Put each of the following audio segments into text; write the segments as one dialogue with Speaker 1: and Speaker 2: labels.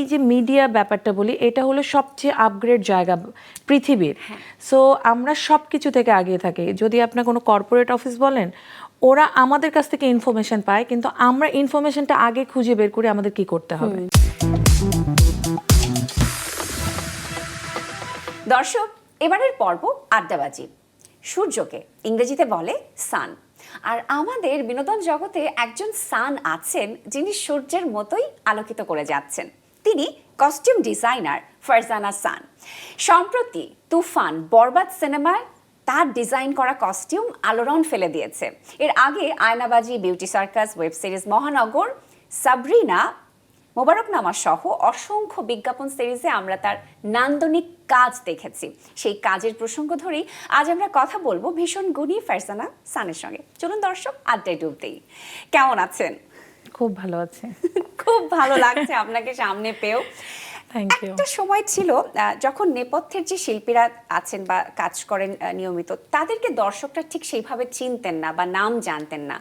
Speaker 1: এই যে মিডিয়া ব্যাপারটা বলি এটা হলো সবচেয়ে আপগ্রেড জায়গা পৃথিবীর। সো আমরা সব কিছু থেকে আগিয়ে থাকি। যদি আপনার কোনো কর্পোরেট অফিস বলেন ওরা আমাদের কাছ থেকে ইনফরমেশন পায় কিন্তু আমরা ইনফরমেশনটা আগে খুঁজে বের করে আমাদের কি করতে হবে।
Speaker 2: দর্শক এবারের পর্ব আড্ডাবাজি। সূর্যকে ইংরেজিতে বলে সান আর আমাদের বিনোদন জগতে একজন সান আছেন যিনি সূর্যের মতোই আলোকিত করে যাচ্ছেন। তিনি কস্টিউম ডিজাইনার ফারজানা সান। সম্প্রতি তুফান বরবাদ সিনেমায় তার ডিজাইন করা কস্টিউম আলোড়ন ফেলে দিয়েছে। এর আগে Aynabaji beauty circus web series Mahanagar, Sabrina Mobaraknama সহ অসংখ্য বিজ্ঞাপন সিরিজে আমরা তার নান্দনিক কাজ দেখেছি। সেই কাজের প্রসঙ্গ ধরেই আজ আমরা কথা বলব ভীষণ গুণী ফারসানা সানের সঙ্গে। চলুন দর্শক, আড্ডায় ডুব দেই। কেমন আছেন?
Speaker 1: খুব ভালো আছে।
Speaker 2: খুব ভালো লাগছে আপনাকে সামনে পেয়েও। একটা সময় ছিল যখন নেপথ্যের যে শিল্পীরা আছেন বা কাজ করেন নিয়মিত তাদেরকে দর্শকরা ঠিক সেইভাবে চিনতেন না বা নাম জানতেন না।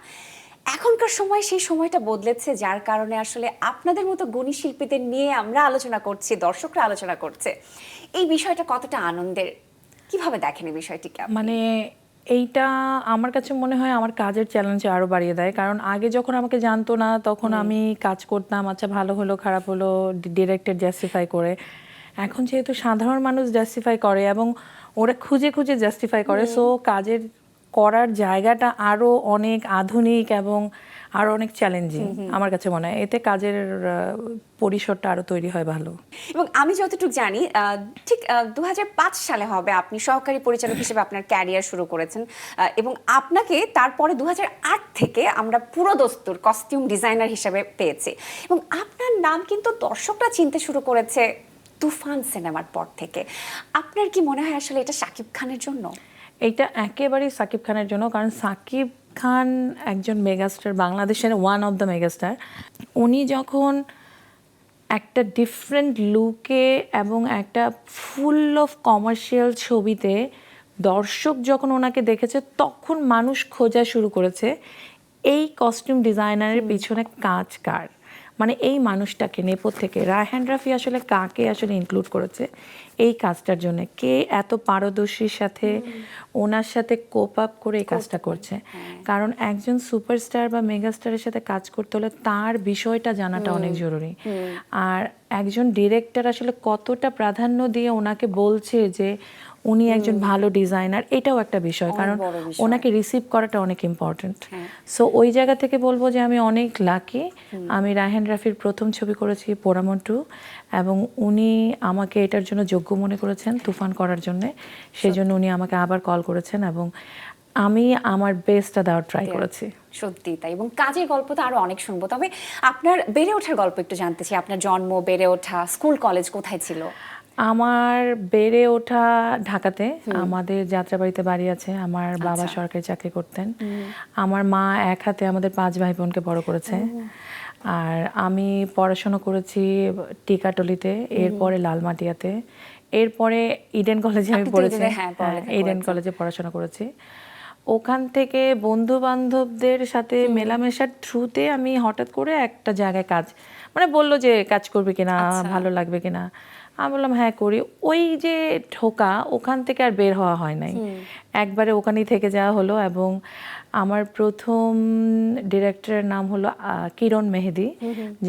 Speaker 2: এখনকার সময় সেই সময়টা বদলেছে যার কারণে আসলে আপনাদের মতো গুণী শিল্পীদের নিয়ে আমরা আলোচনা করছি দর্শকরা আলোচনা করছে। এই বিষয়টা কতটা আনন্দের? কীভাবে দেখেন এই বিষয়টিকে
Speaker 1: মানে এইটা আমার কাছে মনে হয় আমার কাজের চ্যালেঞ্জ আরও বাড়িয়ে দেয়। কারণ আগে যখন আমাকে জানতো না তখন আমি কাজ করতাম আচ্ছা ভালো হলো খারাপ হলো ডিরেক্টর জাস্টিফাই করে। এখন যেহেতু সাধারণ মানুষ জাস্টিফাই করে এবং ওরা খুঁজে খুঁজে জাস্টিফাই করে সো কাজের করার জায়গাটা আরও অনেক আধুনিক এবং আরও অনেক চ্যালেঞ্জিং আমার কাছে মনে হয়। এতে কাজের পরিসরটা আরও তৈরি হয় ভালো।
Speaker 2: এবং আমি যতটুকু জানি ঠিক দু হাজার পাঁচ সালে হবে আপনি সহকারী পরিচালক হিসেবে আপনার ক্যারিয়ার শুরু করেছেন। এবং আপনাকে তারপরে দু হাজার আট থেকে আমরা পুরো দস্তুর কস্টিউম ডিজাইনার হিসেবে পেয়েছি। এবং আপনার নাম কিন্তু দর্শকরা চিনতে শুরু করেছে তুফান সিনেমার পর থেকে। আপনার কি মনে হয় আসলে এটা শাকিব খানের জন্য?
Speaker 1: এইটা একেবারেই সাকিব খানের জন্য কারণ সাকিব খান একজন মেগাস্টার বাংলাদেশের ওয়ান অফ দ্য মেগাস্টার উনি যখন একটা ডিফারেন্ট লুকে এবং একটা ফুল অফ কমার্শিয়াল ছবিতে দর্শক যখন ওনাকে দেখেছে তখন মানুষ খোঁজা শুরু করেছে এই কস্টিউম ডিজাইনারের পিছনে কাজ কার? মানে এই মানুষটাকে নেপথ থেকে রায়হান রাফি আসলে কাকে আসলে ইনক্লুড করেছে? এই কাজটার জন্য। কে এত পারদর্শীর সাথে ওনার সাথে কোপ আপ করে এই কাজটা করছে? কারণ একজন সুপারস্টার বা মেগাস্টারের সাথে কাজ করতে হলে তার বিষয়টা জানাটা অনেক জরুরি। আর একজন ডিরেক্টর আসলে কতটা প্রাধান্য দিয়ে ওনাকে বলছে যে উনি একজন ভালো ডিজাইনার এটাও একটা বিষয় কারণ ওনাকে রিসিভ করাটা অনেক ইম্পর্ট্যান্ট সো ওই জায়গা থেকে বলব যে আমি অনেক লাকি আমি রায়হান রাফির প্রথম ছবি করেছি পোড়ামন্টু এবং উনি আমাকে এটার জন্য যোগ্য মনে করেছেন তুফান করার জন্য। সেই জন্য উনি আমাকে আবার কল করেছেন এবং আমি আমার বেস্টটা দেওয়ার ট্রাই করেছি।
Speaker 2: সত্যি তাই এবং কাজের গল্প তো আরও অনেক শুনব। তবে আপনার বেড়ে ওঠার গল্প একটু জানতে চাই আপনার জন্ম বেড়ে ওঠা স্কুল কলেজ কোথায় ছিল?
Speaker 1: আমার বেড়ে ওঠা ঢাকাতে আমাদের যাত্রাবাড়িতে বাড়ি আছে। আমার বাবা
Speaker 2: আচ্ছা।
Speaker 1: সরকারি চাকরি করতেন। আমার মা এক হাতে আমাদের পাঁচ ভাই বোনকে বড় করেছে। আর আমি পড়াশোনা করেছি টিকাটলিতে এরপরে লালমাটিয়াতে এরপরে ইডেন কলেজে আমি পড়েছি।
Speaker 2: হ্যাঁ,
Speaker 1: হ্যাঁ, ইডেন কলেজে পড়াশোনা করেছি। ওখান থেকে বন্ধু বান্ধবদের সাথে মেলামেশার থ্রুতে আমি হঠাৎ করে একটা জায়গায় কাজ মানে বলল যে কাজ করবে কিনা
Speaker 2: আচ্ছা।
Speaker 1: ভালো লাগবে কিনা আমি বললাম হ্যাঁ করি। ওই যে ঢোকা ওখান থেকে আর বের হওয়া হয় নাই। একবারে ওখানেই থেকে যাওয়া হলো এবং আমার প্রথম ডিরেক্টরের নাম হলো কিরণ মেহেদি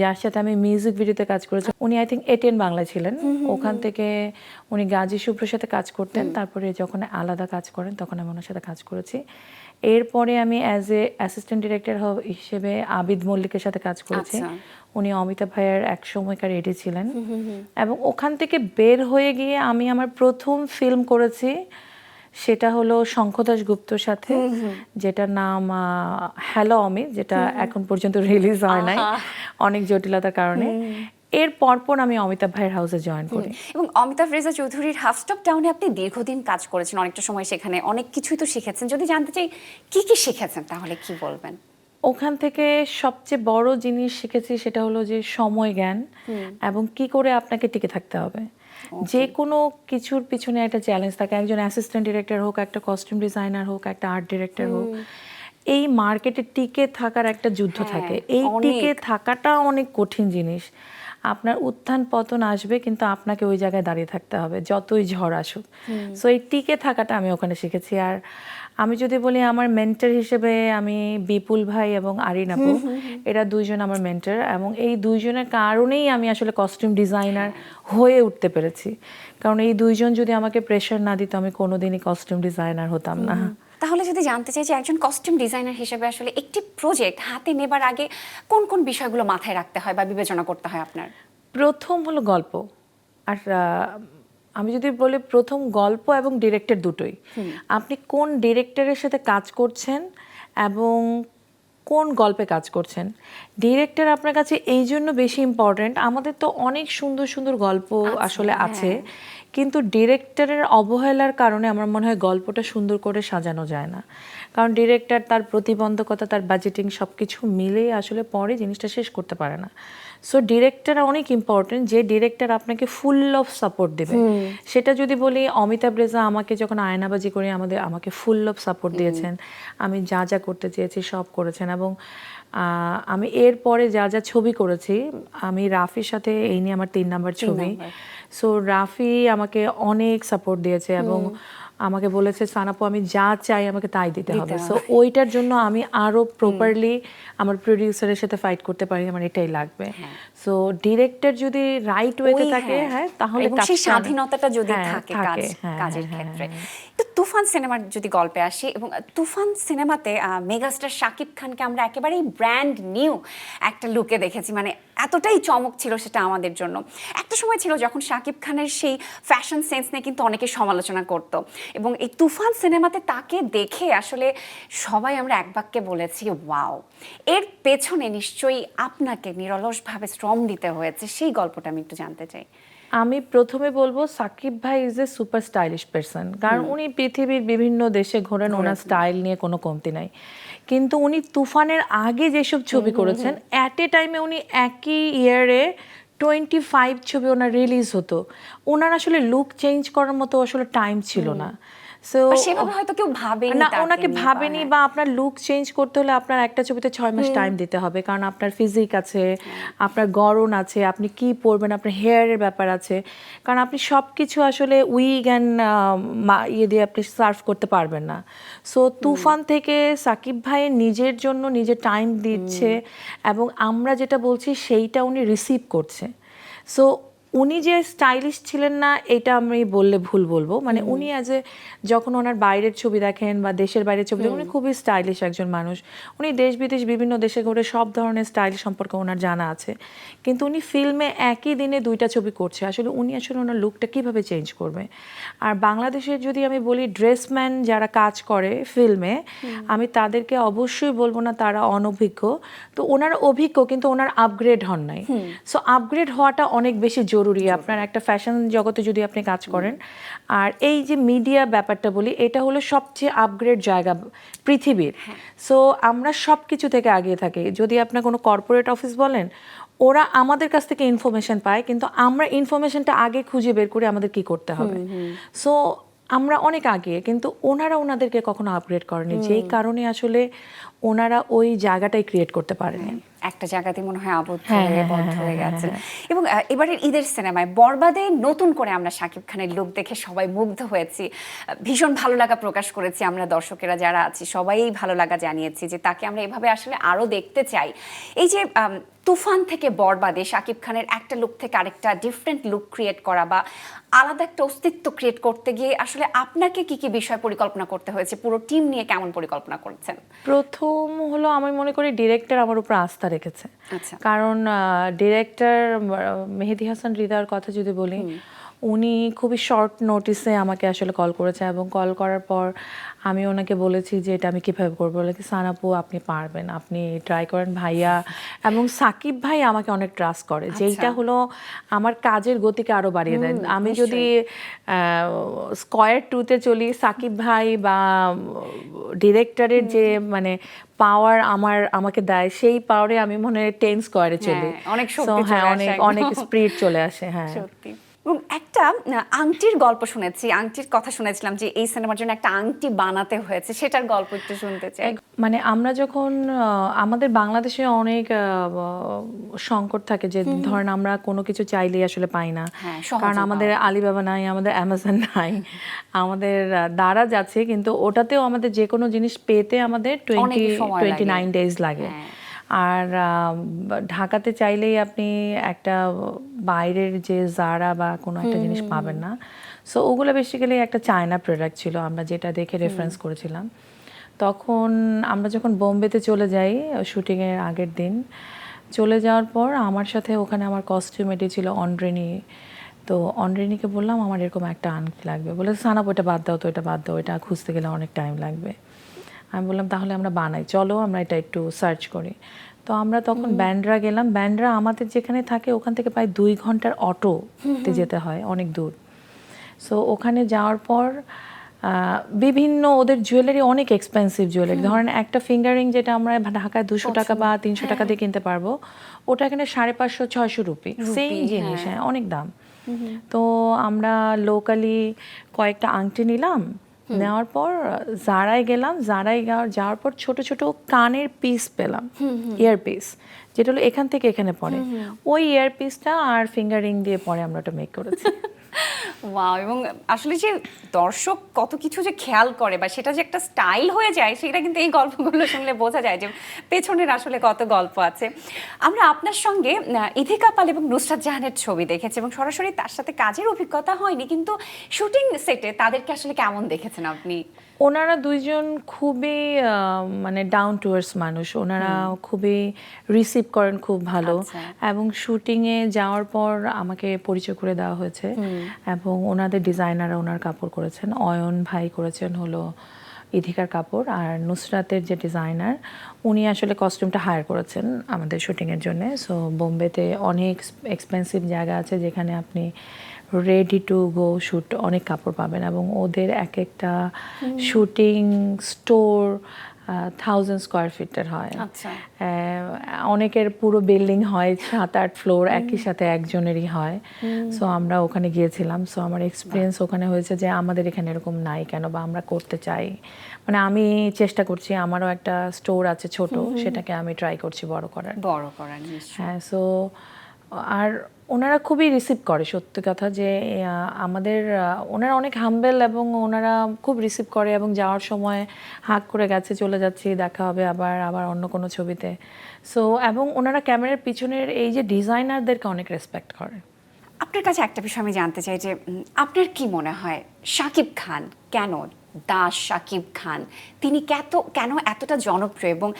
Speaker 1: যার সাথে আমি মিউজিক ভিডিওতে কাজ করেছি। উনি আই থিঙ্ক এটিএন বাংলা ছিলেন। ওখান থেকে উনি গাজী শুভ্রর সাথে কাজ করতেন। তারপরে যখন আলাদা কাজ করেন তখন আমি ওনার সাথে কাজ করেছি। এরপরে আমি অ্যাজ এ অ্যাসিস্ট্যান্ট ডিরেক্টর হিসেবে আবিদ মল্লিকের সাথে কাজ করেছি।
Speaker 2: আচ্ছা।
Speaker 1: উনি অমিতাভ ভাইয়ের এক সময়কার এডি ছিলেন। এবং ওখান থেকে বের হয়ে গিয়ে আমি আমার প্রথম ফিল্ম করেছি সেটা হলো শঙ্খদাস গুপ্তর সাথে যেটার নাম হ্যালো অমিত যেটা এখন পর্যন্ত রিলিজ হয় নাই। অনেক জটিলতার কারণে। এর পরপর আমি অমিতাভ ভাইয়ের হাউসে জয়েন করি।
Speaker 2: এবং অমিতাভ রেজা চৌধুরীর হাফস্টপ টাউনে আপনি দীর্ঘদিন কাজ করেছেন অনেকটা সময় সেখানে অনেক কিছুই তো শিখেছেন। যদি জানতে চাই কি কি শিখেছেন তাহলে কি বলবেন?
Speaker 1: ওখান থেকে সবচেয়ে বড় জিনিস শিখেছি সেটা হলো যে সময় জ্ঞান এবং কি করে আপনাকে টিকে থাকতে হবে। যে কোনো কিছুর পিছনে একটা চ্যালেঞ্জ থাকে একজন অ্যাসিস্ট্যান্ট ডিরেক্টর হোক একটা কস্টিউম ডিজাইনার হোক একটা আর্ট ডিরেক্টর হোক এই মার্কেটে টিকে থাকার একটা যুদ্ধ
Speaker 2: হ্যাঁ,
Speaker 1: থাকে। এই টিকে থাকাটা অনেক কঠিন জিনিস। আপনার উত্থান পতন আসবে কিন্তু আপনাকে ওই জায়গায় দাঁড়িয়ে থাকতে হবে যতই ঝড় আসুক। সো এই টিকে থাকাটা আমি ওখানে শিখেছি। আর আমি যদি বলি আমার মেন্টর হিসেবে আমি বিপুল ভাই এবং আরিন আপু এরা দুইজন আমার মেন্টর এবং এই দুইজনের কারণেই আমি আসলে কস্টিউম ডিজাইনার হয়ে উঠতে পেরেছি। কারণ এই দুইজন যদি আমাকে প্রেশার না দিত আমি কোনোদিনই কস্টিউম ডিজাইনার হতাম না।
Speaker 2: তাহলে যদি জানতে চাই যে একজন কস্টিউম ডিজাইনার হিসেবে আসলে একটি প্রজেক্ট হাতে নেবার আগে কোন কোন বিষয়গুলো মাথায় রাখতে হয় বা বিবেচনা করতে হয় আপনার?
Speaker 1: প্রথম হলো গল্প। আর আমি যদি বলি প্রথম গল্প এবং ডিরেক্টর দুটোই আপনি কোন ডিরেক্টরের সাথে কাজ করছেন এবং কোন গল্পে কাজ করছেন? ডিরেক্টর আপনার কাছে এই জন্য বেশি ইম্পর্ট্যান্ট আমাদের তো অনেক সুন্দর সুন্দর গল্প আসলে আছে কিন্তু ডিরেক্টরের অবহেলার কারণে আমার মনে হয় গল্পটা সুন্দর করে সাজানো যায় না। কারণ ডিরেক্টর তার প্রতিবন্ধকতা তার বাজেটিং সব কিছু মিলে আসলে পরে জিনিসটা শেষ করতে পারে না। সো ডিরেক্টর অনেক ইম্পর্টেন্ট যে ডিরেক্টর আপনাকে ফুল অফ সাপোর্ট দেবে। সেটা যদি বলি অমিতাভ রেজা আমাকে যখন আয়নাবাজি করে আমাদের আমাকে ফুল অফ সাপোর্ট দিয়েছেন। আমি যা যা করতে চেয়েছি সব করেছেন এবং আমি এরপরে যা যা ছবি করেছি আমি রাফির সাথে এই নিয়ে আমার তিন নাম্বার ছবি। সো রাফি আমাকে অনেক সাপোর্ট দিয়েছে এবং আমাকে বলেছে সানাপু আমি যা চাই আমাকে তাই দিতে হবে। সো ওইটার জন্য আমি আরও প্রপারলি আমার প্রডিউসারের সাথে ফাইট করতে পারি আমার এটাই লাগবে। সো ডিরেক্টর যদি রাইট ওয়েতে থাকে হ্যাঁ। তাহলে
Speaker 2: সেই স্বাধীনতাটা যদি
Speaker 1: হ্যাঁ,
Speaker 2: থাকে কাজ
Speaker 1: হ্যাঁ,
Speaker 2: কাজের
Speaker 1: হ্যাঁ,
Speaker 2: ক্ষেত্রে।
Speaker 1: হ্যাঁ,
Speaker 2: তো তুফান সিনেমার যদি গল্পে আসি এবং তুফান সিনেমাতে মেগাস্টার শাকিব খানকে আমরা একেবারেই ব্র্যান্ড নিউ একটা লুকে দেখেছি। মানে এতটাই চমক ছিল সেটা আমাদের জন্য। একটা সময় ছিল যখন শাকিব খানের সেই ফ্যাশন সেন্স নিয়ে কিন্তু অনেকে সমালোচনা করত। এবং এই তুফান সিনেমাতে তাকে দেখে আসলে সবাই আমরা এক বাক্যে বলেছি ওয়াও এর পেছনে নিশ্চয়ই আপনাকে নিরলসভাবে শ্রম দিতে হয়েছে সেই গল্পটা আমি একটু জানতে চাই।
Speaker 1: আমি প্রথমে বলব সাকিব ভাই is a super stylish person কারণ উনি পৃথিবীর বিভিন্ন দেশে ঘোরেন ওনার স্টাইল নিয়ে কোনো কমতি নাই। কিন্তু উনি তুফানের আগে যেসব ছবি করেছেন অ্যাট এ টাইমে উনি একই ইয়ারে টোয়েন্টি ফাইভ ছবি ওনার রিলিজ হতো। ওনার আসলে লুক চেঞ্জ করার মতো আসলে টাইম ছিল না। সো
Speaker 2: সেভাবে হয়তো কেউ ভাবেনি
Speaker 1: না ওনাকে ভাবেনি
Speaker 2: বা-
Speaker 1: বা আপনার লুক চেঞ্জ করতে হলে আপনার একটা ছবিতে ছয় মাস টাইম দিতে হবে। কারণ আপনার ফিজিক আছে আপনার গড়ন আছে আপনি কি পরবেন আপনার হেয়ারের ব্যাপার আছে। কারণ আপনি সব কিছু আসলে উইগ অ্যান্ড ইয়ে দিয়ে আপনি সার্ভ করতে পারবেন না। সো তুফান থেকে সাকিব ভাইয়ের নিজের জন্য নিজের টাইম দিচ্ছে এবং আমরা যেটা বলছি সেইটা উনি রিসিভ করছে। সো উনি যে স্টাইলিশ ছিলেন না এটা আমি বললে ভুল বলব। মানে উনি অ্যাজ এ যখন ওনার বাইরের ছবি দেখেন বা দেশের বাইরের ছবি দেখেন উনি খুবই স্টাইলিশ একজন মানুষ। উনি দেশ বিদেশ বিভিন্ন দেশে ঘুরে সব ধরনের স্টাইল সম্পর্কে ওনার জানা আছে। কিন্তু উনি ফিল্মে একই দিনে দুইটা ছবি করছে। আসলে উনি আসলে ওনার লুকটা কীভাবে চেঞ্জ করবে? আর বাংলাদেশের যদি আমি বলি ড্রেসম্যান যারা কাজ করে ফিল্মে আমি তাদেরকে অবশ্যই বলব না তারা অনভিজ্ঞ। তো ওনার অভিজ্ঞ কিন্তু ওনার আপগ্রেড হন নাই। সো আপগ্রেড হওয়াটা অনেক বেশি জরুরি। আপনার একটা ফ্যাশন জগতে যদি আপনি কাজ করেন আর এই যে মিডিয়া ব্যাপারটা বলি এটা হলো সবচেয়ে আপগ্রেড জায়গা পৃথিবীর। সো আমরা সব কিছু থেকে আগিয়ে থাকি। যদি আপনার কোনো কর্পোরেট অফিস বলেন ওরা আমাদের কাছ থেকে ইনফরমেশন পায় কিন্তু আমরা ইনফরমেশনটা আগে খুঁজে বের করে আমাদের কি করতে হবে। সো আমরা অনেক আগে কিন্তু ওনারা ওনাদেরকে কখনো আপগ্রেড করেনি। যেই কারণে আসলে ওনারা ওই জায়গাটাই ক্রিয়েট করতে পারেনি
Speaker 2: একটা জায়গাতে মনে হয় আবদ্ধ
Speaker 1: হ্যাঁ,
Speaker 2: হয়ে
Speaker 1: হ্যাঁ,
Speaker 2: বদ্ধ
Speaker 1: হ্যাঁ,
Speaker 2: হয়ে
Speaker 1: হ্যাঁ,
Speaker 2: গেছে। এবং এবারের ঈদের সিনেমায় বরবাদে নতুন করে আমরা শাকিব খানের লুক দেখে সবাই মুগ্ধ হয়েছি। ভীষণ ভালো লাগা প্রকাশ করেছি আমরা দর্শকেরা যারা আছি সবাই ভালো লাগা জানিয়েছি যে তাকে আমরা এভাবে আসলে আরও দেখতে চাই। এই যে তুফান থেকে বরবাদে শাকিব খানের একটা লুক থেকে আরেকটা ডিফারেন্ট লুক ক্রিয়েট করা বা আলাদা একটা অস্তিত্ব ক্রিয়েট করতে গিয়ে আসলে আপনাকে কি কি বিষয় পরিকল্পনা করতে হয়েছে? পুরো টিম নিয়ে কেমন পরিকল্পনা করছেন?
Speaker 1: প্রথম হলো আমি মনে করি ডিরেক্টর আমার উপর আস্থা রেখেছে
Speaker 2: আচ্ছা।
Speaker 1: কারণ ডিরেক্টর মেহেদি হাসান হৃদয়ের কথা যদি বলি উনি খুবই শর্ট নোটিসে আমাকে আসলে কল করেছে এবং কল করার পর আমি ওনাকে বলেছি যে এটা আমি কীভাবে করব? বলে কি সানাপু আপনি পারবেন। আপনি ট্রাই করেন ভাইয়া। এবং সাকিব ভাই আমাকে অনেক ট্রাস্ট করে যেইটা হলো আমার কাজের গতিকে আরও বাড়িয়ে দেয়। আমি যদি স্কোয়ার টুতে চলি সাকিব ভাই বা ডিরেক্টরের যে মানে পাওয়ার আমার আমাকে দেয় সেই পাওয়ারে আমি মনে হয় টেন স্কোয়ারে চলি।
Speaker 2: অনেক
Speaker 1: হ্যাঁ অনেক অনেক স্পিরিট চলে আসে হ্যাঁ।
Speaker 2: সত্যি। এবং একটা আংটির গল্প শুনেছি আংটির কথা শুনেছিলাম যে এই সিনেমার জন্য একটা আংটি বানাতে হয়েছে সেটার গল্প একটু শুনতে চাই।
Speaker 1: মানে আমরা যখন আমাদের বাংলাদেশে অনেক সংকট থাকে যে ধরেন আমরা কোনো কিছু চাইলেই আসলে পাই না।
Speaker 2: হ্যাঁ,
Speaker 1: কারণ আমাদের আলিবাবা নাই আমাদের অ্যামাজন নাই আমাদের দারাজ আছে কিন্তু ওটাতেও আমাদের যে কোনো জিনিস পেতে আমাদের টোয়েন্টি টোয়েন্টি নাইন ডেজ লাগে। আর ঢাকাতে চাইলেই আপনি একটা বাইরের যে জারা বা কোনো একটা জিনিস পাবেন না। সো ওগুলো বেসিক্যালি একটা চায়না প্রোডাক্ট ছিল আমরা যেটা দেখে রেফারেন্স করেছিলাম। তখন আমরা যখন বোম্বেতে চলে যাই শুটিংয়ের আগের দিন চলে যাওয়ার পর আমার সাথে ওখানে আমার কস্টিউমেটি ছিল অন্ড্রেনি তো অন্ড্রেনিকে বললাম আমার এরকম একটা আনকি লাগবে। বলে সানাপ ওটা বাদ দাও তো এটা বাদ দাও এটা খুঁজতে গেলে অনেক টাইম লাগবে। আমি বললাম তাহলে আমরা বানাই। চলো আমরা এটা একটু সার্চ করি। তো আমরা তখন ব্যান্ড্রা গেলাম। ব্যান্ড্রা আমাদের যেখানে থাকে ওখান থেকে প্রায় দুই ঘণ্টার অটোতে যেতে হয় অনেক দূর। সো ওখানে যাওয়ার পর বিভিন্ন ওদের জুয়েলারি অনেক এক্সপেন্সিভ জুয়েলারি ধরেন একটা ফিঙ্গারিং যেটা আমরা ঢাকায় দুশো টাকা বা তিনশো টাকা দিয়ে কিনতে পারব ওটা এখানে সাড়ে পাঁচশো ছয়শো রুপি সেম জিনিস হ্যাঁ। অনেক দাম। তো আমরা লোকালি কয়েকটা আংটি নিলাম নেওয়ার পর জারায় গেলাম জারায় যাওয়ার- যাওয়ার পর ছোট ছোট কানের পিস পেলাম ইয়ার পিস যেটা হলো এখান থেকে এখানে পড়ে। ওই ইয়ার পিসটা আর ফিঙ্গারিং দিয়ে পরে আমরা ওটা মেক করেছি।
Speaker 2: ওয়াও এবং আসলে যে দর্শক কত কিছু যে খেয়াল করে বা সেটা যে একটা স্টাইল হয়ে যায়, সেটা কিন্তু এই গল্পগুলো শুনলে বোঝা যায় যে পেছনের আসলে কত গল্প আছে। আমরা আপনার সঙ্গে ইধিকা পাল এবং নুসরাত জাহানের ছবি দেখেছি এবং সরাসরি তার সাথে কাজের অভিজ্ঞতা হয়নি, কিন্তু শুটিং সেটে তাদেরকে আসলে কেমন দেখেছেন আপনি?
Speaker 1: ওনারা দুইজন খুবই মানে ডাউন টুয়ার্স মানুষ। ওনারা খুবই রিসিভ করেন খুব ভালো।
Speaker 2: আচ্ছা।
Speaker 1: এবং শুটিংয়ে যাওয়ার পর আমাকে পরিচয় করে দেওয়া হয়েছে। এবং ওনাদের ডিজাইনাররা ওনার কাপড় করেছেন। অয়ন ভাই করেছেন হলো ইধিকার কাপড়। আর নুসরাতের যে ডিজাইনার উনি আসলে কস্টিউমটা হায়ার করেছেন আমাদের শুটিংয়ের জন্য। সো বোম্বেতে অনেক এক্সপেন্সিভ জায়গা আছে যেখানে আপনি রেডি টু গো শ্যুট অনেক কাপড় পাবেন এবং ওদের এক একটা শুটিং স্টোর থাউজেন্ড স্কোয়ার ফিটের হয়।
Speaker 2: আচ্ছা।
Speaker 1: অনেকের পুরো বিল্ডিং হয় সাত আট ফ্লোর একই সাথে একজনেরই হয়। সো আমরা ওখানে গিয়েছিলাম। সো আমার এক্সপিরিয়েন্স ওখানে হয়েছে যে আমাদের এখানে এরকম নাই কেন বা আমরা করতে চাই। মানে আমি চেষ্টা করছি আমারও একটা স্টোর আছে ছোট সেটাকে আমি ট্রাই করছি বড় করার।
Speaker 2: বড় করার
Speaker 1: হ্যাঁ সো আর ওনারা খুবই রিসিভ করে, সত্যি কথা যে আমাদের ওনারা অনেক হাম্বেল এবং ওনারা খুব রিসিভ করে এবং যাওয়ার সময় হাঁক করে গেছে, চলে যাচ্ছি, দেখা হবে আবার আবার অন্য কোনো ছবিতে। সো এবং ওনারা ক্যামেরার পিছনের এই যে ডিজাইনারদেরকে অনেক রেসপেক্ট করে।
Speaker 2: আপনার কাছে একটা বিষয় আমি জানতে চাই যে আপনার কি মনে হয়? শাকিব খান কেন, দাস শাকিব খান, তিনি কত, কেন এতটা জনপ্রিয় এবং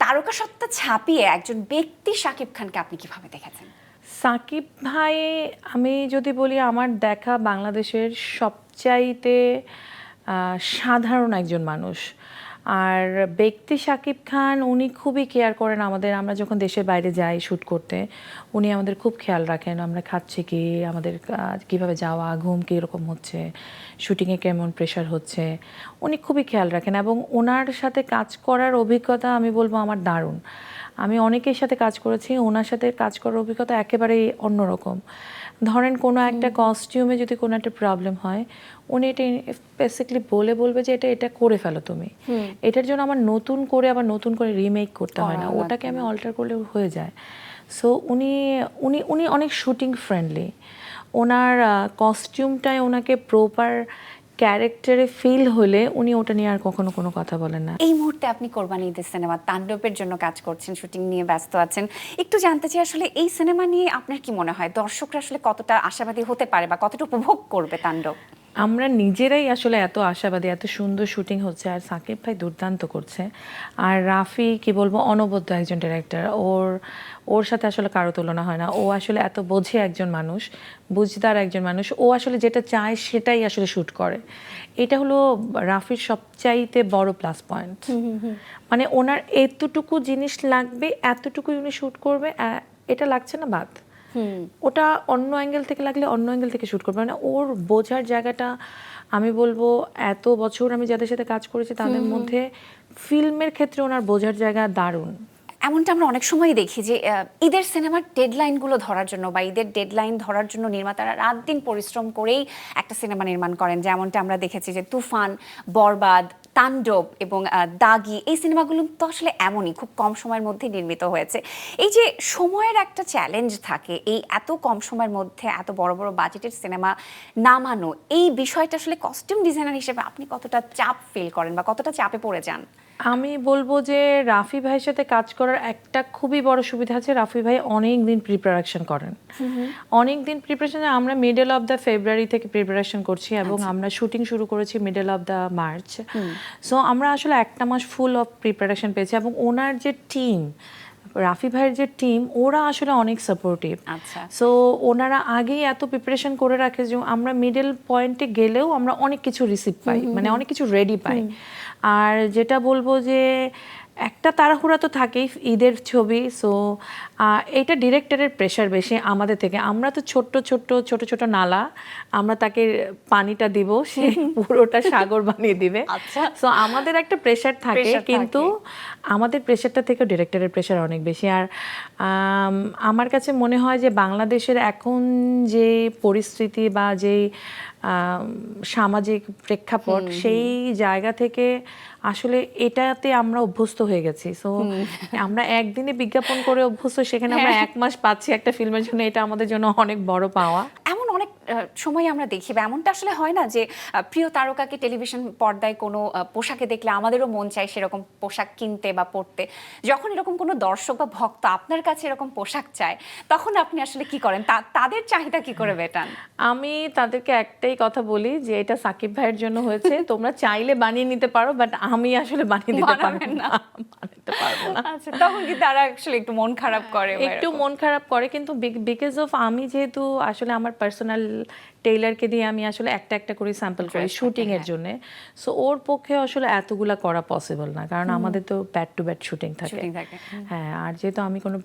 Speaker 2: তারকা সত্তা ছাপিয়ে একজন ব্যক্তি শাকিব খানকে আপনি কীভাবে দেখেছেন?
Speaker 1: সাকিব ভাই আমি যদি বলি আমার দেখা বাংলাদেশের সবচাইতে সাধারণ একজন মানুষ। আর ব্যক্তি সাকিব খান, উনি খুবই কেয়ার করেন আমাদের, আমরা যখন দেশের বাইরে যাই শ্যুট করতে, উনি আমাদের খুব খেয়াল রাখেন, আমরা খাচ্ছি কি, আমাদের কীভাবে যাওয়া, ঘুম কীরকম হচ্ছে শুটিংয়ে কেমন প্রেশার হচ্ছে, উনি খুবই খেয়াল রাখেন এবং ওনার সাথে কাজ করার অভিজ্ঞতা আমি বলব আমার দারুণ। আমি অনেকের সাথে কাজ করেছি ওনার সাথে কাজ করার অভিজ্ঞতা একেবারেই অন্যরকম। ধরেন কোনো একটা কস্টিউমে যদি কোনো একটা প্রবলেম হয় উনি এটা বেসিকলি বলে বলবে যে এটা এটা করে ফেলো তুমি। এটার জন্য আমার নতুন করে আবার নতুন করে রিমেক করতে হয় না। ওটাকে আমি অল্টার করলে হয়ে যায়। সো উনি উনি উনি অনেক শুটিং ফ্রেন্ডলি ওনার কস্টিউমটায় ওনাকে প্রপার ক্যারেক্টারে ফিল হলে উনি ওটা নিয়ে আর কখনো কোনো কথা বলেন না।
Speaker 2: এই মুহূর্তে আপনি কোরবানি ঈদের সিনেমা তাণ্ডবের জন্য কাজ করছেন, শুটিং নিয়ে ব্যস্ত আছেন। একটু জানতে চাই, আসলে এই সিনেমা নিয়ে আপনার কি মনে হয়? দর্শকরা আসলে কতটা আশাবাদী হতে পারে বা কতটা উপভোগ করবে তাণ্ডব?
Speaker 1: আমরা নিজেরাই আসলে এত আশাবাদী এত সুন্দর শুটিং হচ্ছে আর সাকিব ভাই দুর্দান্ত করছে। আর রাফি কি বলব অনবদ্য একজন ডিরেক্টর ওর ওর সাথে আসলে কারও তুলনা হয় না। ও আসলে এত বোঝে একজন মানুষ বুঝদার একজন মানুষ। ও আসলে যেটা চায় সেটাই আসলে শ্যুট করে। এটা হলো রাফির সবচাইতে বড় প্লাস পয়েন্ট মানে ওনার এতটুকু জিনিস লাগবে এতটুকু উনি শ্যুট করবে এটা লাগছে না বাদ। ওটা অন্য অ্যাঙ্গেল থেকে লাগলে অন্য অ্যাঙ্গেল থেকে শ্যুট করবে। মানে ওর বোঝার জায়গাটা আমি বলব এত বছর আমি যাদের সাথে কাজ করেছি তাদের মধ্যে ফিল্মের ক্ষেত্রে ওনার বোঝার জায়গা দারুণ।
Speaker 2: এমনটা আমরা অনেক সময় দেখি যে ঈদের সিনেমার ডেডলাইনগুলো ধরার জন্য বা ঈদের ডেডলাইন ধরার জন্য নির্মাতারা রাত দিন পরিশ্রম করেই একটা সিনেমা নির্মাণ করেন। যেমনটা আমরা দেখেছি যে তুফান বরবাদ তাণ্ডব এবং দাগি, এই সিনেমাগুলো তো আসলে এমনই, খুব কম সময়ের মধ্যে নির্মিত হয়েছে। এই যে সময়ের একটা চ্যালেঞ্জ থাকে, এই এত কম সময়ের মধ্যে এত বড় বড় বাজেটের সিনেমা নামানো, এই বিষয়টা আসলে কস্টিউম ডিজাইনার হিসেবে আপনি কতটা চাপ ফিল করেন বা কতটা চাপে পড়ে যান?
Speaker 1: আমি বলব যে রাফি ভাইয়ের সাথে কাজ করার একটা খুবই বড় সুবিধা আছে রাফি ভাই অনেক দিন প্রিপারেশন করেন। অনেক দিন প্রিপারেশন আমরা মিডল অফ দ্য ফেব্রুয়ারি থেকে প্রিপারেশন করছি এবং আমরা শুটিং শুরু করেছি middle of the March so আমরা আসলে একটা মাস ফুল অফ প্রিপারেশন পেয়েছি এবং ওনার যে টিম রাফি ভাইয়ের যে টিম ওরা আসলে অনেক সাপোর্টিভ
Speaker 2: আচ্ছা।
Speaker 1: সো ওনারা আগেই এত প্রিপারেশন করে রাখে যে আমরা মিডল পয়েন্টে গেলেও আমরা অনেক কিছু রিসিভ পাই মানে অনেক কিছু রেডি পাই। আর যেটা বলব যে একটা তাড়াহুড়া তো থাকেই ঈদের ছবি সো এটা ডিরেক্টরের প্রেশার বেশি আমাদের থেকে। আমরা তো ছোট্ট ছোট্ট ছোট ছোট নালা আমরা তাকে পানিটা দিব সে পুরোটা সাগর বানিয়ে দিবে।
Speaker 2: আচ্ছা।
Speaker 1: সো আমাদের একটা প্রেশার থাকে কিন্তু আমাদের প্রেশারটা থেকেও ডিরেক্টরের প্রেশার অনেক বেশি। আর আমার কাছে মনে হয় যে বাংলাদেশের এখন যে পরিস্থিতি বা যে আম, সামাজিক প্রেক্ষাপট সেই জায়গা থেকে আসলে এটাতে আমরা অভ্যস্ত হয়ে গেছি। সো আমরা একদিনে বিজ্ঞাপন করে অভ্যস্ত সেখানে আমরা এক মাস পাচ্ছি একটা ফিল্মের জন্য এটা আমাদের জন্য অনেক বড় পাওয়া।
Speaker 2: এমন অনেক সময় আমরা দেখি বা এমনটা আসলে হয় না যে প্রিয় তারকাকে টেলিভিশন পর্দায় কোনো পোশাকে দেখলে আমাদেরও মন চায় সেরকম পোশাক কিনতে বা পরতে। যখন এরকম কোনো দর্শক বা ভক্ত আপনার কাছে এরকম পোশাক চায় তখন আপনি আসলে কি করেন? তাদের চাহিদা কি করে মেটান?
Speaker 1: আমি তাদেরকে একটাই কথা বলি যে এটা সাকিব ভাইয়ের জন্য হয়েছে। তোমরা চাইলে বানিয়ে নিতে পারো বাট আমি আসলে বানিয়ে দিতে পারব না। বানাতে পারব না।
Speaker 2: আচ্ছা তখন কি তারা আসলে একটু মন খারাপ করে
Speaker 1: একটু মন খারাপ করে কিন্তু বিকজ অফ আমি যেহেতু আসলে আমার পার্সোনাল weil টেইলারকে দিয়ে আমি আসলে একটা একটা করে স্যাম্পল করি শুটিং এর জন্য। সো ওর পক্ষে আসলে এতগুলা করা পসিবল না। কারণ আমাদের তো ব্যাট টু ব্যাট শুটিং থাকে। হ্যাঁ আর যেহেতু আমি কোনো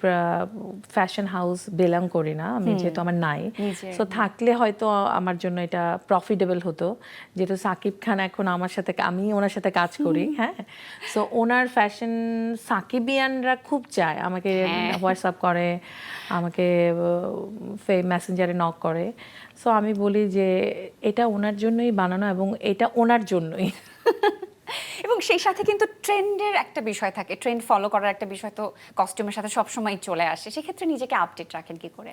Speaker 1: ফ্যাশন হাউস বেলং করি না আমি যেহেতু আমার নাই। সো থাকলে হয়তো আমার জন্য এটা প্রফিটেবল হতো। যেহেতু সাকিব খান এখন আমার সাথে আমি ওনার সাথে কাজ করি হ্যাঁ। সো ওনার ফ্যাশন সাকিবিয়ানরা খুব চায়। আমাকে
Speaker 2: হ্যাঁ।
Speaker 1: হোয়াটসঅ্যাপ করে আমাকে মেসেঞ্জারে নক করে। সো আমি বলি যে এটা ওনার জন্যই বানানো এবং এটা ওনার জন্যই।
Speaker 2: এবং সেই সাথে কিন্তু ট্রেন্ডের একটা বিষয় থাকে, ট্রেন্ড ফলো করার একটা বিষয় তো কস্টিউমের সাথে সবসময় চলে আসে। সেক্ষেত্রে নিজেকে আপডেট রাখেন কি করে?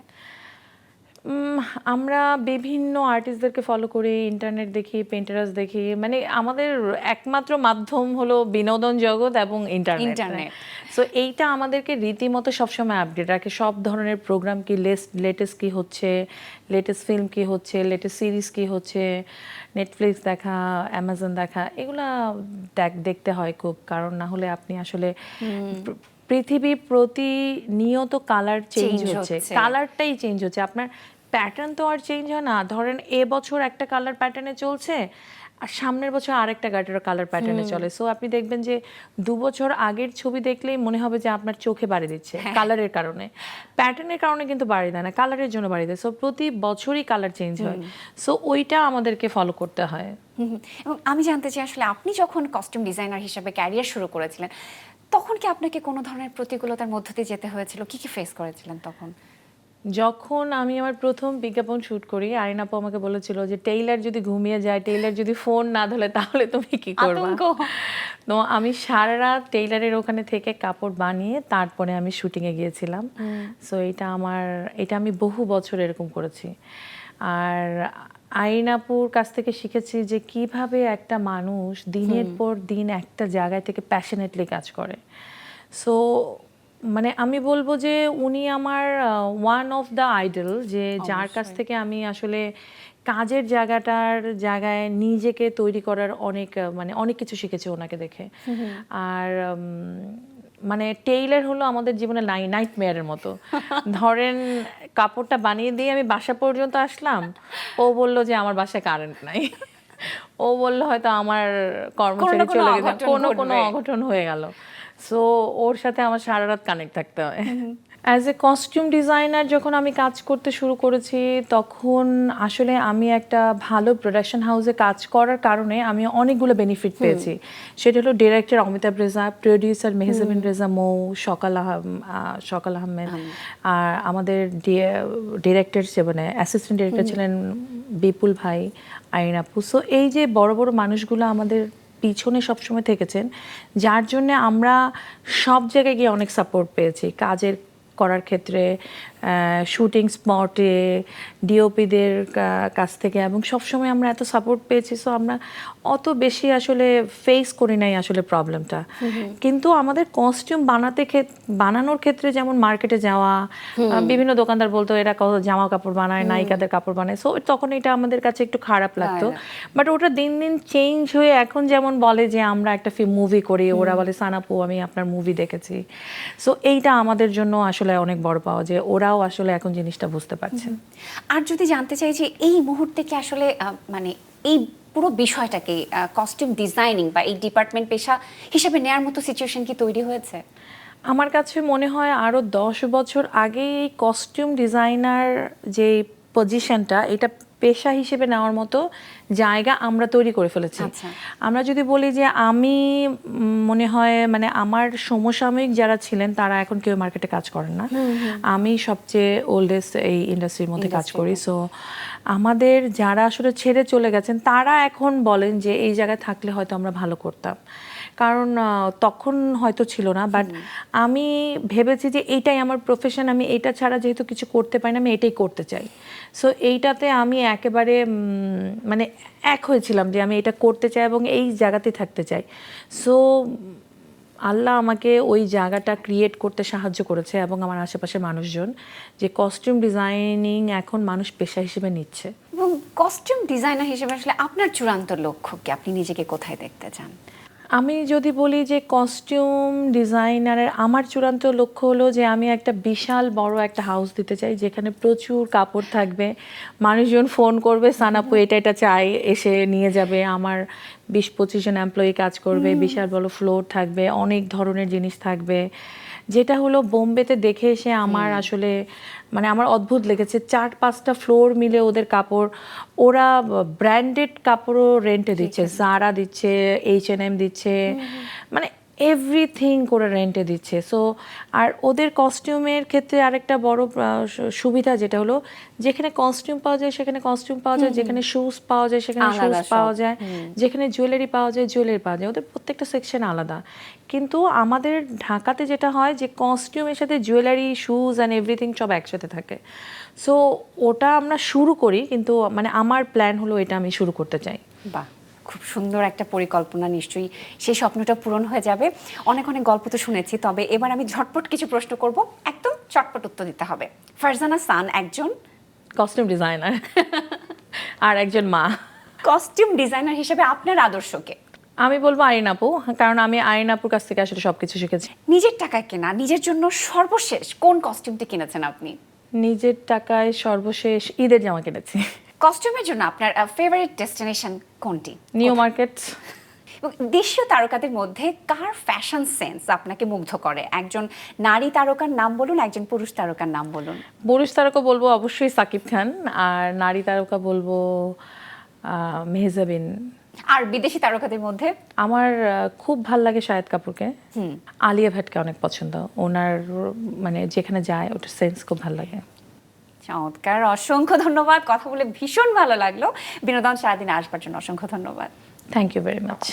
Speaker 1: আমরা বিভিন্ন আর্টিস্টদেরকে ফলো করি ইন্টারনেট দেখি পেন্টারাস দেখি মানে আমাদের একমাত্র মাধ্যম হলো বিনোদন জগৎ এবং ইন্টারনেট. সো এইটা আমাদেরকে রীতিমতো সবসময় আপডেট রাখে। সব ধরনের প্রোগ্রাম কি লেটেস্ট কি হচ্ছে লেটেস্ট ফিল্ম কি হচ্ছে লেটেস্ট সিরিজ কি হচ্ছে নেটফ্লিক্স দেখা অ্যামাজন দেখা এগুলা দেখ- দেখতে হয় খুব কারণ না হলে আপনি আসলে পৃথিবী প্রতিনিয়ত কালার চেঞ্জ হচ্ছে। কালারটাই চেঞ্জ হচ্ছে। আপনার প্যাটার্ন তো আর চেঞ্জ হয় না। ধরেন এ বছর একটা কালার প্যাটার্নে চলছে আর সামনের বছর আরেকটা গাড়ির কালার প্যাটার্নে চলে। সো আপনি দেখবেন যে দু বছর আগের ছবি দেখলেই মনে হবে যে আপনার চোখে বাড়ি দিচ্ছে কালারের কারণে। প্যাটার্নের কারণে কিন্তু বাড়ি দেয় না কালারের জন্য বাড়ি দেয়। সো প্রতি বছরই কালার চেঞ্জ হয়। সো ওইটা আমাদেরকে ফলো করতে হয়।
Speaker 2: এবং আমি জানতে চাই আসলে আপনি যখন কস্টিউম ডিজাইনার হিসেবে ক্যারিয়ার শুরু করেছিলেন তখন কি আপনাকে কোনো ধরনের প্রতিকূলতার মধ্য দিয়ে যেতে হয়েছিল? কি কি ফেস করেছিলেন তখন?
Speaker 1: যখন আমি আমার প্রথম বিজ্ঞাপন শুট করি আরিন আপু আমাকে বলেছিল যে টেইলার যদি ঘুমিয়ে যায় টেইলার যদি ফোন না ধরে তাহলে তুমি কি করবে? তো আমি সারা রাত টেইলারের ওখানে থেকে কাপড় বানিয়ে তারপরে আমি শুটিংয়ে গিয়েছিলাম। সো এটা আমার এটা আমি বহু বছর এরকম করেছি। আর আইন আপুর কাছ থেকে শিখেছি যে কীভাবে একটা মানুষ দিনের পর দিন একটা জায়গায় থেকে প্যাশনেটলি কাজ করে। সো মানে আমি বলব যে উনি আমার ওয়ান অফ দ্য আইডল যে যার কাছ থেকে আমি আসলে কাজের জায়গাটার জায়গায় নিজেকে তৈরি করার অনেক মানে অনেক কিছু শিখেছি ওনাকে দেখে। আর মানে টেইলার হলো আমাদের জীবনে নাইট মেয়ারের মতো। ধরেন কাপড়টা বানিয়ে দিয়ে আমি বাসা পর্যন্ত আসলাম ও বলল যে আমার বাসায় কারেন্ট নাই। ও বলল হয়তো আমার কর্মচারী চলে গেছে কোনো কোনো। অঘটন হয়ে গেল। সো ওর সাথে আমার সারা রাত কানেক্ট থাকতে হয়। অ্যাজ এ কস্টিউম ডিজাইনার যখন আমি কাজ করতে শুরু করেছি তখন আসলে আমি একটা ভালো প্রোডাকশন হাউসে কাজ করার কারণে আমি অনেকগুলো বেনিফিট পেয়েছি। সেটা হলো ডিরেক্টর অমিতাভ রেজা প্রডিউসার মেহজাবিন রেজা মৌ সকাল সকাল আহমেদ আর আমাদের ডিরেক্টর সে মানে অ্যাসিস্ট্যান্ট ডিরেক্টর ছিলেন বিপুল ভাই আইন আপু। সো এই যে বড় বড় মানুষগুলো আমাদের পিছনে সবসময় থেকেছেন, যার জন্য আমরা সব জায়গায় গিয়ে অনেক সাপোর্ট পেয়েছি। কাজের করার ক্ষেত্রে শুটিং স্পটে ডিওপিদের কাছ থেকে এবং সবসময় আমরা এত সাপোর্ট পেয়েছি সো আমরা অত বেশি আসলে ফেস করি নাই আসলে প্রবলেমটা কিন্তু আমাদের কস্টিউম বানাতে বানানোর ক্ষেত্রে যেমন মার্কেটে যাওয়া বিভিন্ন দোকানদার বলতো এরা জামা কাপড় বানায় নায়িকাদের কাপড় বানায়। সো তখন এটা আমাদের কাছে একটু খারাপ লাগতো। বাট ওটা দিন দিন চেঞ্জ হয়ে এখন যেমন বলে যে আমরা একটা মুভি করি। ওরা বলে সানাপু আমি আপনার মুভি দেখেছি। সো এইটা আমাদের জন্য আসলে অনেক বড় পাওয়া যে ওরাও আসলে এখন জিনিসটা বুঝতে পারছে।
Speaker 2: আর যদি জানতে চাই যে এই মুহূর্তে কি আসলে মানে এই পুরো বিষয়টাকে কস্টিউম ডিজাইনিং বা এই ডিপার্টমেন্ট পেশা হিসেবে নেয়ার মতো সিচুয়েশন কি তৈরি হয়েছে?
Speaker 1: আমার কাছে মনে হয় আরও দশ বছর আগে এই কস্টিউম ডিজাইনার যে পজিশনটা এটা পেশা হিসেবে নেওয়ার মতো জায়গা আমরা তৈরি করে ফেলেছি।
Speaker 2: আচ্ছা।
Speaker 1: আমরা যদি বলি যে আমি মনে হয় মানে আমার সমসাময়িক যারা ছিলেন তারা এখন কেউ মার্কেটে কাজ করেন না। আমি সবচেয়ে ওল্ডেস্ট এই ইন্ডাস্ট্রির মধ্যে কাজ করি। সো আমাদের যারা আসলে ছেড়ে চলে গেছেন তারা এখন বলেন যে এই জায়গায় থাকলে হয়তো আমরা ভালো করতাম। কারণ তখন হয়তো ছিল না বাট আমি ভেবেছি যে এইটাই আমার প্রফেশন আমি এটা ছাড়া যেহেতু কিছু করতে পারি না আমি এটাই করতে চাই। সো এইটাতে আমি একেবারে মানে এক হয়েছিলাম যে আমি এটা করতে চাই এবং এই জায়গাতে থাকতে চাই। সো আল্লাহ আমাকে ওই জায়গাটা ক্রিয়েট করতে সাহায্য করেছে এবং আমার আশেপাশের মানুষজন যে কস্টিউম ডিজাইনিং এখন মানুষ পেশা হিসেবে নিচ্ছে।
Speaker 2: এবং কস্টিউম ডিজাইনার হিসেবে আসলে আপনার চূড়ান্ত লক্ষ্য কি? আপনি নিজেকে কোথায় দেখতে চান?
Speaker 1: আমি যদি বলি যে কস্টিউম ডিজাইনারের আমার চূড়ান্ত লক্ষ্য হলো যে আমি একটা বিশাল বড় একটা হাউস দিতে চাই যেখানে প্রচুর কাপড় থাকবে। মানুষজন ফোন করবে সানাপু এটা এটা চাই। এসে নিয়ে যাবে। আমার বিশ পঁচিশ জন এমপ্লয়ি কাজ করবে বিশাল বড় ফ্লোর থাকবে অনেক ধরনের জিনিস থাকবে। যেটা হলো বোম্বেতে দেখে এসে আমার আসলে মানে আমার অদ্ভুত লেগেছে। চার পাঁচটা ফ্লোর মিলে ওদের কাপড় ওরা ব্র্যান্ডেড কাপড়ও রেন্টে দিচ্ছে সারা দিচ্ছে এইচ এন এম দিচ্ছে। মানে এভরিথিং করে রেন্টে দিচ্ছে। সো আর ওদের কস্টিউমের ক্ষেত্রে আরেকটা বড় সুবিধা যেটা হলো যেখানে কস্টিউম পাওয়া যায় সেখানে কস্টিউম পাওয়া যায় যেখানে শুজ পাওয়া যায় সেখানে শুজ পাওয়া যায় যেখানে জুয়েলারি পাওয়া যায় জুয়েলারি পাওয়া যায় ওদের প্রত্যেকটা সেকশন আলাদা। কিন্তু আমাদের ঢাকাতে যেটা হয় যে কস্টিউমের সাথে জুয়েলারি শুজ অ্যান্ড এভরিথিং সব একসাথে থাকে। সো ওটা আমরা শুরু করি কিন্তু মানে আমার প্ল্যান হলো এটা আমি শুরু করতে চাই।
Speaker 2: বাহ। খুব সুন্দর একটা পরিকল্পনা নিশ্চয়ই সেই স্বপ্নটা পূরণ হয়ে যাবে। অনেক অনেক গল্প তো শুনেছি তবে এবার আমি ঝটপট কিছু প্রশ্ন করব একদম চটপট উত্তর দিতে হবে। ফারজানা সান একজন
Speaker 1: কস্টিউম ডিজাইনার আর একজন মা।
Speaker 2: কস্টিউম ডিজাইনার হিসেবে আপনার আদর্শকে
Speaker 1: আমি বলব আইন আপু কারণ আমি আইন আপুর কাছ থেকে আসলে সবকিছু শিখেছি।
Speaker 2: নিজের টাকায় কেনা নিজের জন্য সর্বশেষ কোন কস্টিউমটি কিনেছেন আপনি?
Speaker 1: নিজের টাকায় সর্বশেষ ঈদের জামা কিনেছি।
Speaker 2: কস্টিউমের জন্য আপনার ফেভারিট ডেস্টিনেশন কোনটি?
Speaker 1: New Market.
Speaker 2: দেশীয় তারকাদের মধ্যে কার ফ্যাশন সেন্স আপনাকে মুগ্ধ করে? একজন নারী তারকার নাম বলুন একজন পুরুষ তারকার নাম বলুন।
Speaker 1: পুরুষ তারকা বলব অবশ্যই সাকিব খান আর নারী তারকা বলব মেহজাবিন।
Speaker 2: আর বিদেশি তারকাদের মধ্যে?
Speaker 1: আমার খুব ভালো লাগে শাহেদ কাপুরকে। আলিয়া ভাটকে অনেক পছন্দ। ওনার মানে যেখানে যায় ওটার সেন্স খুব ভালো লাগে।
Speaker 2: চমৎকার। অসংখ্য ধন্যবাদ। কথা বলে ভীষণ ভালো লাগল। বিনোদন সারাদিন আসবার জন্য অসংখ্য ধন্যবাদ।
Speaker 1: Thank you very much